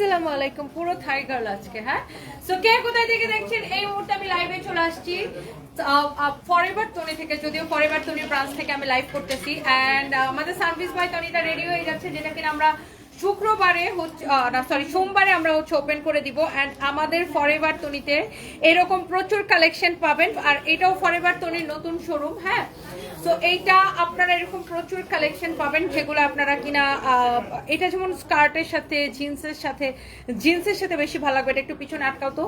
আসসালামু আলাইকুম, পুরো থাই গার্ল আজকে হ্যাঁ? সো কে কোথায় থেকে দেখছেন? এই মুহূর্তে আমি লাইভে চলে আসছি। ফরএভার তনি থেকে, যদিও ফরএভার তনি ব্রাঞ্চ থেকে আমি লাইভ করতেছি। অ্যান্ড আমাদের সার্ভিস বাই তনিটা রেডি হয়ে যাচ্ছে, যেটা কিনা আমরা শুক্রবারে হচ্ছে না সরি সোমবারে আমরা হচ্ছে ওপেন করে দিব। অ্যান্ড আমাদের ফরএভার তনিতে এরকম প্রচুর কালেকশন পাবেন। আর এটাও ফরএভার তনির নতুন শোরুম হ্যাঁ? সো এইটা আপনারা এরকম প্রচুর কালেকশন পাবেন যেগুলো আপনারা কিনা এটা যেমন স্কার্টের সাথে জিন্সের সাথে জিন্সের সাথে বেশি ভালো লাগবে একটু পিছনে আটকাও তো।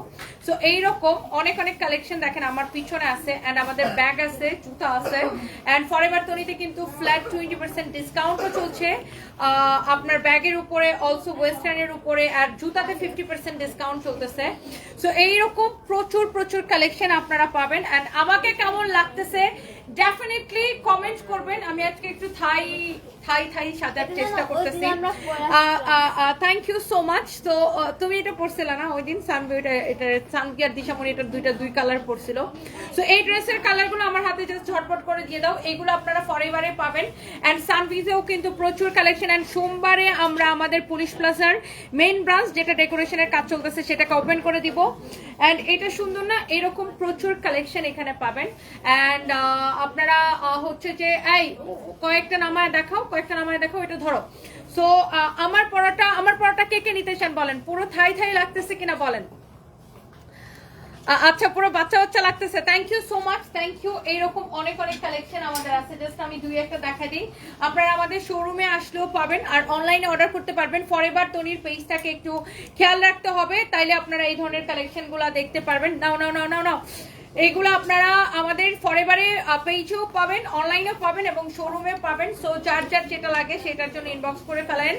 সো এইরকম অনেক অনেক কালেকশন দেখেন, আমার পিছনে আছে অ্যান্ড আমাদের ব্যাগ আছে, জুতা আছে। অ্যান্ড ফরএভার তনিতে কিন্তু ফ্ল্যাট টোয়েন্টি পার্সেন্ট ডিসকাউন্টও চলছে। আপনার ব্যাগের উপরে অলসো ওয়েস্টার্নের উপরে, আর জুতাতে ফিফটি পার্সেন্ট ডিসকাউন্ট চলতেছে। সো এইরকম প্রচুর প্রচুর কালেকশন আপনারা পাবেন। অ্যান্ড আমাকে কেমন লাগতেছে ডেফিনেটলি কমেন্ট করবেন। আমি আজকে একটু থাই থাই থাই সাজার চেষ্টা করতেছি। থ্যাংক ইউ সো মাচ তো তুমি এটা পড়ছিলে না? ওই দিন সানবি এটা সানবি আর দিশামণি এটা দুইটা দুই কালার পড়ছিল। সো এই ড্রেসের কালারগুলো আমার হাতে জাস্ট ঝটপট করে দিয়ে দাও। এগুলো আপনারা ফরেভারে পাবেন। অ্যান্ড সানভিজেও কিন্তু প্রচুর কালেকশন অ্যান্ড সোমবারে আমরা আমাদের পুলিশ প্লাজার মেইন ব্রাঞ্চ যেটা ডেকোরেশনের কাজ চলতেছে সেটাকে ওপেন করে দিব। অ্যান্ড এটা সুন্দর না? এরকম প্রচুর কালেকশন এখানে পাবেন। অ্যান্ড আপনারা হচ্ছে যে এই কয়েকটা নামায় দেখাও। কয়েকটা নামায় দেখাও এটা ধরো। সো আমার পড়াটা আমার পড়াটা কে কে নিতে চান বলেন? পুরো থাই থাই লাগতেছে কিনা বলেন? আচ্ছা পুরো বাচ্চা বাচ্চা লাগতেছে। Thank you so much thank you এইরকম অনেক অনেক কালেকশন আমাদের আছে। জাস্ট আমি দুই একটা দেখা দিই। আপনারা আমাদের শোরুমে আসলেও পাবেন আর অনলাইনে অর্ডার করতে পারবেন। ফরএভার তনির পেজটাকে একটু খেয়াল রাখতে হবে। তাইলে আপনারা এই ধরনের কালেকশনগুলো দেখতে পারবেন। নাও নাও নাও নাও নাও। এইগুলো আপনারা আমাদের ফরেভারে পেজেও পাবেন অনলাইনেও পাবেন এবং শোরুমে পাবেন। সো যার যার যেটা লাগে সেটার জন্য ইনবক্স করে ফেলেন।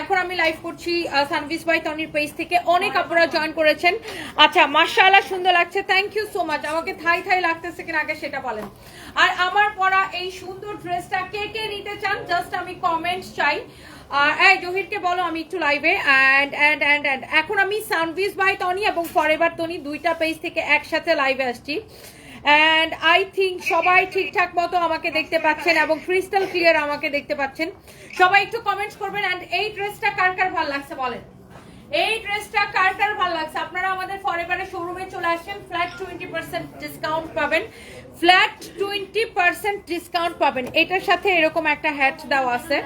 এখন আমি লাইভ করছি সানভিস বাই তনির পেজ থেকে। অনেক আপনারা জয়েন করেছেন। আচ্ছা মার্শাল্লাহ সুন্দর লাগছে। থ্যাংক ইউ সো মাচ আমাকে থাই থাই লাগতেছে কিনা আগে সেটা বলেন। আর আমার পরা এই সুন্দর ড্রেসটা কে কে নিতে চান? জাস্ট আমি কমেন্ট চাই। এই জহিরকে বলো, আমি একটু লাইভে অ্যান্ড অ্যান্ড অ্যান্ড অ্যান্ড এখন আমি সানভিস বাই টনি এবং ফরএভার টনি দুইটা পেজ থেকে একসাথে লাইভে আসছি। অ্যান্ড আই থিঙ্ক সবাই ঠিকঠাক মতো আমাকে দেখতে পাচ্ছেন এবং ক্রিস্টাল ক্লিয়ার আমাকে দেখতে পাচ্ছেন। সবাই একটু কমেন্টস করবেন। অ্যান্ড এই ড্রেসটা কার কার ভালো লাগছে বলেন? এই ড্রেসটা কার কার ভালো লাগছে? আপনারা আমাদের ফরএভারের শোরুমে চলে আসেন ফ্ল্যাট টোয়েন্টি পার্সেন্ট ডিসকাউন্ট পাবেন। ফ্ল্যাট টোয়েন্টি পার্সেন্ট ডিসকাউন্ট পাবেন। এটার সাথে এরকম একটা হ্যাট দেওয়া আছে।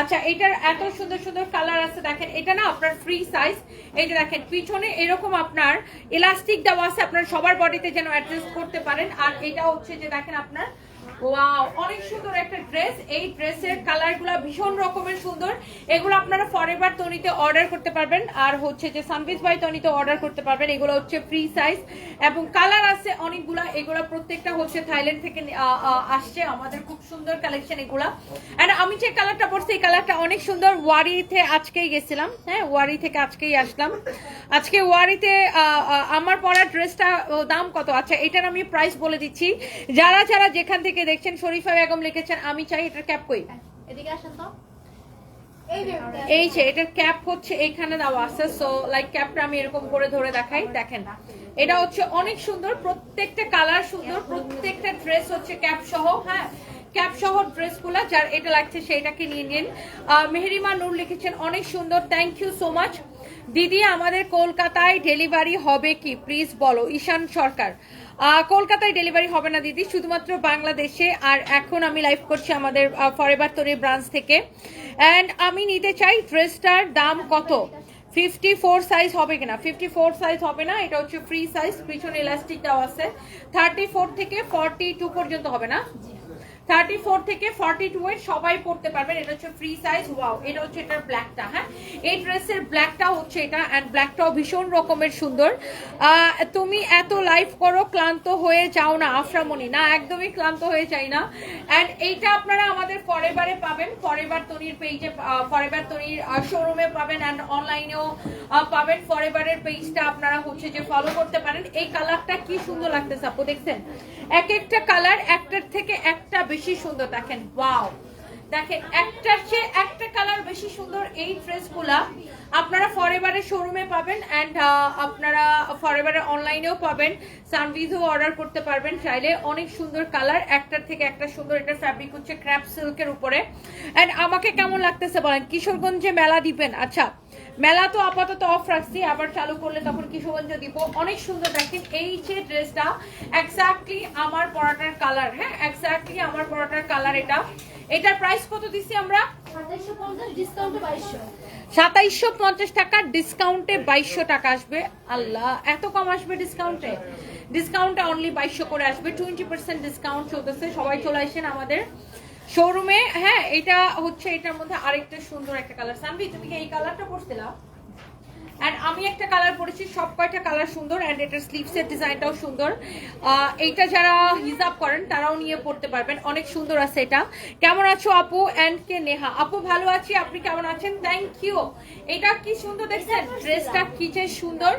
আচ্ছা এটার এত সুন্দর সুন্দর কালার আছে, দেখেন, এটা না আপনার ফ্রি সাইজ এই যে দেখেন, পিছনে এরকম আপনার ইলাস্টিক দেওয়া আছে, আপনার সবার বডিতে যেন অ্যাডজাস্ট করতে পারেন। আর এটা হচ্ছে যে দেখেন আপনার ওয়াও অনেক সুন্দর একটা ড্রেস এই ড্রেসের ভীষণ রকমের সুন্দর। এগুলো আপনারা অর্ডার করতে পারবেন। আর হচ্ছে যে বাই অর্ডার করতে পারবেন। এগুলো হচ্ছে সাইজ এবং কালার আছে অনেকগুলা। এগুলো প্রত্যেকটা হচ্ছে থাইল্যান্ড থেকে আসছে। আমাদের খুব সুন্দর কালেকশন এগুলা। আমি যে কালারটা এই কালারটা অনেক সুন্দর। ওয়ারিতে আজকেই গেছিলাম। হ্যাঁ ওয়ারি থেকে আজকেই আসলাম। আজকে ওয়ারিতে আমার পরা ড্রেসটা দাম কত? আচ্ছা এটার আমি প্রাইস বলে দিচ্ছি। যারা যারা যেখান থেকে দেখছেন শরীফা বেগম লিখেছেন আমি চাই এটার ক্যাপ কই এদিকে আসেন তো। এই যে এটার ক্যাপ হচ্ছে এইখানে দেওয়া আছে সো লাইক ক্যাপটা আমি এরকম করে ধরে দেখাই দেখেন। এটা হচ্ছে অনেক সুন্দর প্রত্যেকটা কালার সুন্দর প্রত্যেকটা ড্রেস হচ্ছে ক্যাপ সহ হ্যাঁ ক্যাপ সহ ড্রেসগুলো যার এটা লাগছে সেইটাকে নিয়ে নিন। মেহেরিমা নূর লিখেছেন অনেক সুন্দর থ্যাংক ইউ সো মাচ দিদি আমাদের কলকাতায় ডেলিভারি হবে কি? প্লিজ বলো ঈশান সরকার। কলকাতায় ডেলিভারি হবে না দিদি, শুধুমাত্র বাংলাদেশে। আর এখন আমি লাইভ করছি আমাদের ফরেভার তরি ব্রাঞ্চ থেকে। অ্যান্ড আমি নিতে চাই ড্রেসটার দাম কত? ফিফটি ফোর সাইজ হবে কিনা? ফিফটি ফোর সাইজ হবে না, এটা হচ্ছে ফ্রি সাইজ পিছনে ইলাস্টিক দেওয়া আছে। থার্টি ফোর থেকে ফর্টি টু পর্যন্ত হবে না? থার্টি ফোর থেকে ফর্টি টু এর সবাই পড়তে পারবেন। এটা হচ্ছে ফ্রি সাইজ ওয়াও এটা হচ্ছে এটার ব্ল্যাকটা হ্যাঁ? এই ড্রেসের ব্ল্যাকটা হচ্ছে এটা অ্যান্ড ব্ল্যাকটাও ভীষণ রকমের সুন্দর। তুমি এত লাইভ করো, ক্লান্ত হয়ে যাও না আফরামণি না, একদমই ক্লান্ত হয়ে যাই না। অ্যান্ড এইটা আপনারা আমাদের ফরেভারে পাবেন। ফরেভার তনির পেজে ফরেভার তনির শোরুমে পাবেন অ্যান্ড অনলাইনেও পাবেন। ফরেভারের পেজটা আপনারা হচ্ছে যে ফলো করতে পারেন। এই কালারটা কি সুন্দর লাগতেছে, আপু, দেখছেন? এক একটা কালার একটার থেকে একটা বেশি সুন্দর, দেখেন ওয়াও দেখেন, একটার চেয়ে একটা কালার বেশি সুন্দর এই ড্রেসগুলা আপনারা ফরএভারের শোরুমে পাবেন অ্যান্ড আপনারা ফরএভারের অনলাইনেও পাবেন সানভিজও অর্ডার করতে পারবেন চাইলে। অনেক সুন্দর কালার একটার থেকে একটা সুন্দর, এটার ফ্যাব্রিক হচ্ছে ক্র্যাপ সিল্কের উপরে। অ্যান্ড আমাকে কেমন লাগতেছে বলেন? কিশোরগঞ্জে মেলা দিবেন আচ্ছা। মেলা তো আপাতত অফ রাখছি, আবার চালু করলে তখন কিশোরগঞ্জ দিব। অনেক সুন্দর দেখেন, এই যে ড্রেসটা এক্স্যাক্টলি আমার পরাটার কালার হ্যাঁ? এক্স্যাক্টলি আমার পরাটার কালার এটা। এটার প্রাইস কত দিছি আমরা? পঞ্চাশ ডিসকাউন্টে বাইশশো টাকা ডিসকাউন্টে বাইশশো টাকা আসবে। আল্লাহ, এত কম আসবে ডিসকাউন্টে ডিসকাউন্টে অনলি বাইশশো করে আসবে। টোয়েন্টি পার্সেন্ট ডিসকাউন্ট চলতেছে। সবাই চলে আমাদের। শোরুমে হ্যাঁ এটা হচ্ছে, এটার মধ্যে আরেকটা সুন্দর একটা কালার সানভি, তুমি কি এই কালারটা পড়ছিলা অ্যান্ড আমি একটা কালার পরেছি সব কয়টা কালার সুন্দর অ্যান্ড এটার স্লিভসের ডিজাইনটাও সুন্দর। এইটা যারা হিসাব করেন তারাও নিয়ে পড়তে পারবেন। অনেক সুন্দর আছে এটা। কেমন আছো আপু অ্যান্ড কে নেহা? আপু ভালো আছি। আপনি কেমন আছেন? থ্যাংক ইউ এটা কি সুন্দর দেখছেন? ড্রেসটা কি যে সুন্দর।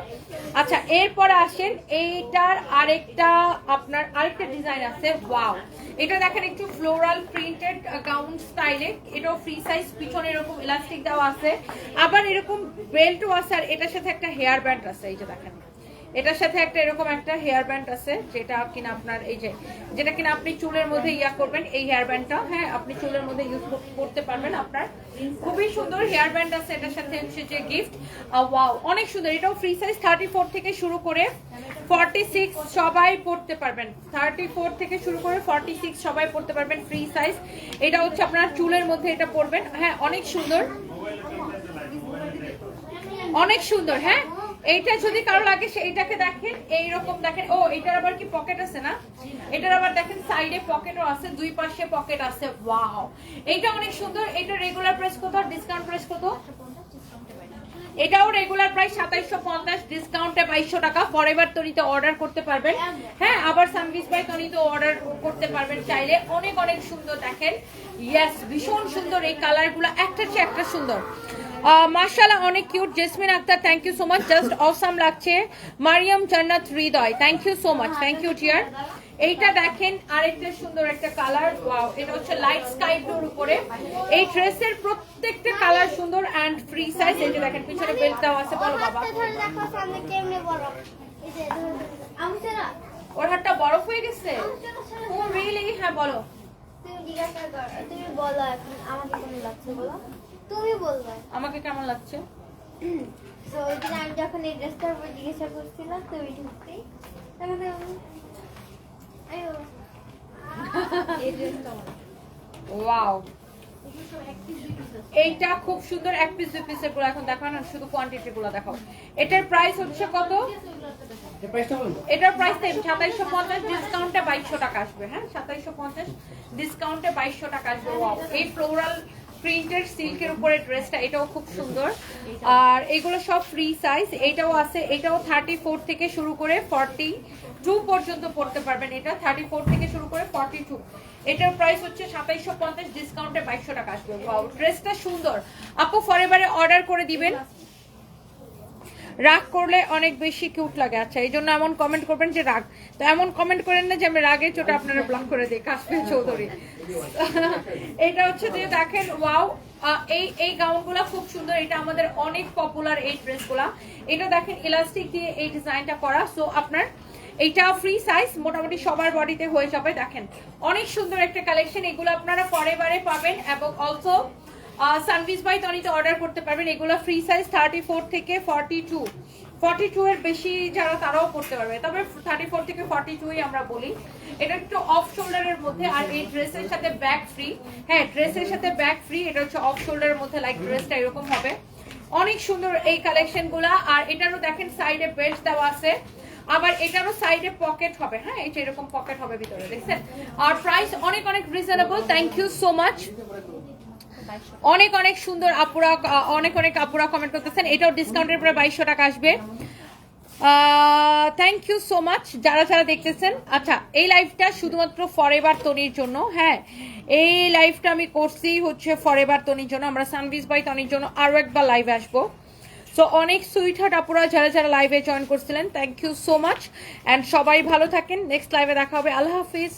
আচ্ছা এরপরে আসেন। এইটার আরেকটা আপনার আরেকটা ডিজাইন আছে। ওয়াও এটা দেখেন একটু ফ্লোরাল প্রিন্টেড গাউন স্টাইলে এটাও ফ্রি সাইজ পিছনে এরকম ইলাস্টিক দেওয়া আছে। আবার এরকম বেল্টও আছে। আর এটার সাথে একটা হেয়ার ব্যান্ড আছে, এই যে দেখেন। এটার সাথে একটা এরকম একটা হেয়ার ব্যান্ড আছে, যেটা কিনা আপনার এই যে, যেটা কিনা আপনি চুলের মধ্যে ইয়া করবেন, এই হেয়ার ব্যান্ডটা হ্যাঁ আপনি চুলের মধ্যে ইউজ করতে পারবেন আপনার। খুবই সুন্দর হেয়ার ব্যান্ড আছে, এটার সাথে হচ্ছে যে গিফট ওয়াও অনেক সুন্দর, এটাও ফ্রি সাইজ থার্টি ফোর থেকে শুরু করে ফর্টি সিক্স সবাই পড়তে পারবেন। থার্টি ফোর থেকে শুরু করে ফর্টি সিক্স সবাই পড়তে পারবেন ফ্রি সাইজ এটা হচ্ছে আপনার চুলের মধ্যে এটা পড়বেন হ্যাঁ অনেক সুন্দর। অনেক সুন্দর হ্যাঁ? এইটা যদি কারও লাগে সেইটাকে দেখেন, এইরকম দেখেন। ও এটার আবার কি পকেট আছে না? এটার আবার দেখেন সাইডে পকেটও আছে, দুই পাশে পকেট আছে। ওয়াও এইটা অনেক সুন্দর। এটা রেগুলার প্রাইস কত? ডিসকাউন্ট প্রাইস কত? এটাও রেগুলার প্রাইস সাতাইশশো পঞ্চাশ ডিসকাউন্টে বাইশশো টাকা। ফরএভার তরিতে অর্ডার করতে পারবেন। হ্যাঁ আবার সানভিস বাই তরিতে অর্ডার করতে পারবেন চাইলে। অনেক অনেক সুন্দর দেখেন। ইয়েস ভীষণ সুন্দর এই কালারগুলো একটা চেয়ে একটা সুন্দর। মার্শাল্লাহ অনেক cute Jasmin Akter thank you so much just awesome লাগছে। Mariam Jannat Hridoy thank you so much thank you dear এইটা দেখেন আরেকটা সুন্দর একটা কালার ওয়াও এটা হচ্ছে লাইট স্কাই ব্লুর উপরে। এই ড্রেসের প্রত্যেকটা কালার সুন্দর এন্ড ফ্রি সাইজ এই যে দেখেন পিছনে বেল্ট দেওয়া আছে বলো বাবা। ওর হাতটা বরফ হয়ে গেছে? ও রিয়েলি হ্যাঁ বলো। তুমি জিজ্ঞাসা করো তুমি বলো এখন আমাকে কেমন লাগছে বলো? তুমি বলবে। আমাকে কেমন লাগছে? তো ওই দিন আমি যখন এই ড্রেসটার উপর জিজ্ঞাসা করছিলাম তুমি ঢুকতেই তখন ওয়াও। এইটা খুব সুন্দর এক পিস দুই পিসেরগুলো এখন দেখাও না শুধু কোয়ান্টিটি গুলো দেখাও। এটার প্রাইস হচ্ছে কত? এটার প্রাইস সেম সাতাইশশো পঞ্চাশ ডিসকাউন্টে বাইশশো টাকা আসবে হ্যাঁ? সাতাইশশো পঞ্চাশ ডিসকাউন্টে বাইশশো টাকা আসবে Wow, এই ফ্লোরাল প্রিন্টেড সিল্কের উপরে ড্রেসটা এটাও খুব সুন্দর। আর এগুলো সব ফ্রি সাইজ এটাও আছে এটাও থার্টি ফোর থেকে শুরু করে ফর্টি টু পর্যন্ত পড়তে পারবেন এটা থার্টি ফোর থেকে শুরু করে ফর্টি টু এটার প্রাইস হচ্ছে সাতাইশশো পঞ্চাশ ডিসকাউন্টে বাইশশো টাকা আসবে। ড্রেসটা সুন্দর। আপু ফরেবারে অর্ডার করে দিবেন। রাগ করলে অনেক বেশি কিউট লাগে। আচ্ছা এই জন্য এমন কমেন্ট করবেন যে রাগ। তো এমন কমেন্ট করেন না যে আমি রাগের চোটে আপনারা ব্লক করে দিই, কাশ্মীর চৌধুরী। এটা হচ্ছে যে দেখেন ওয়াও এই এই গাউনগুলো খুব সুন্দর। এটা আমাদের অনেক পপুলার এই ড্রেসগুলা এটা দেখেন ইলাস্টিক দিয়ে এই ডিজাইনটা করা। সো আপনার এইটা ফ্রি সাইজ মোটামুটি সবার বডিতে হয়ে যাবে। দেখেন, অনেক সুন্দর একটা কালেকশন এগুলো আপনারা পরে বারে পাবেন এবং অলসো সানভিস বাই তনিতে অর্ডার করতে পারবেন। এগুলো ফ্রি সাইজ থার্টি ফোর থেকে ফর্টি টু ফর্টি টু এর বেশি যারা, তারাও করতে পারবে। তবে থার্টি ফোর থেকে ফর্টি টুই আমরা বলি। এটা একটু অফ শোল্ডারের মধ্যে, আর এই ড্রেসের সাথে ব্যাক ফ্রি হ্যাঁ ড্রেসের সাথে ব্যাক ফ্রি এটা হচ্ছে অফ শোল্ডারের মধ্যে লাইক ড্রেসটা এরকম হবে। অনেক সুন্দর এই কালেকশনগুলা। আর এটারও দেখেন সাইডে বেল্ট দেওয়া আছে। আবার এটারও সাইডে পকেট হবে। হ্যাঁ এটা এরকম পকেট হবে ভিতরে, দেখছেন? আর প্রাইস অনেক অনেক reasonable thank you so much অনেক অনেক সুন্দর আপুরা অনেক অনেক আপুরা কমেন্ট করতেছেন। এটাও ডিসকাউন্টের পরে বাইশশো টাকা আসবে। থ্যাংক ইউ সো মাচ যারা যারা দেখতেছেন আচ্ছা এই লাইভটা শুধুমাত্র ফরএভার তনির জন্য হ্যাঁ এই লাইভটা আমি করছি হচ্ছে ফরএভার তনির জন্য। আমরা সানভিস বাই তনির জন্য আরও একবার লাইভে আসব। সো অনেক সুইট হার্ট আপুরা যারা যারা লাইভে জয়েন করছিলেন thank you so much and সবাই ভালো থাকেন। নেক্সট লাইভে দেখা হবে। আল্লাহ হাফিজ।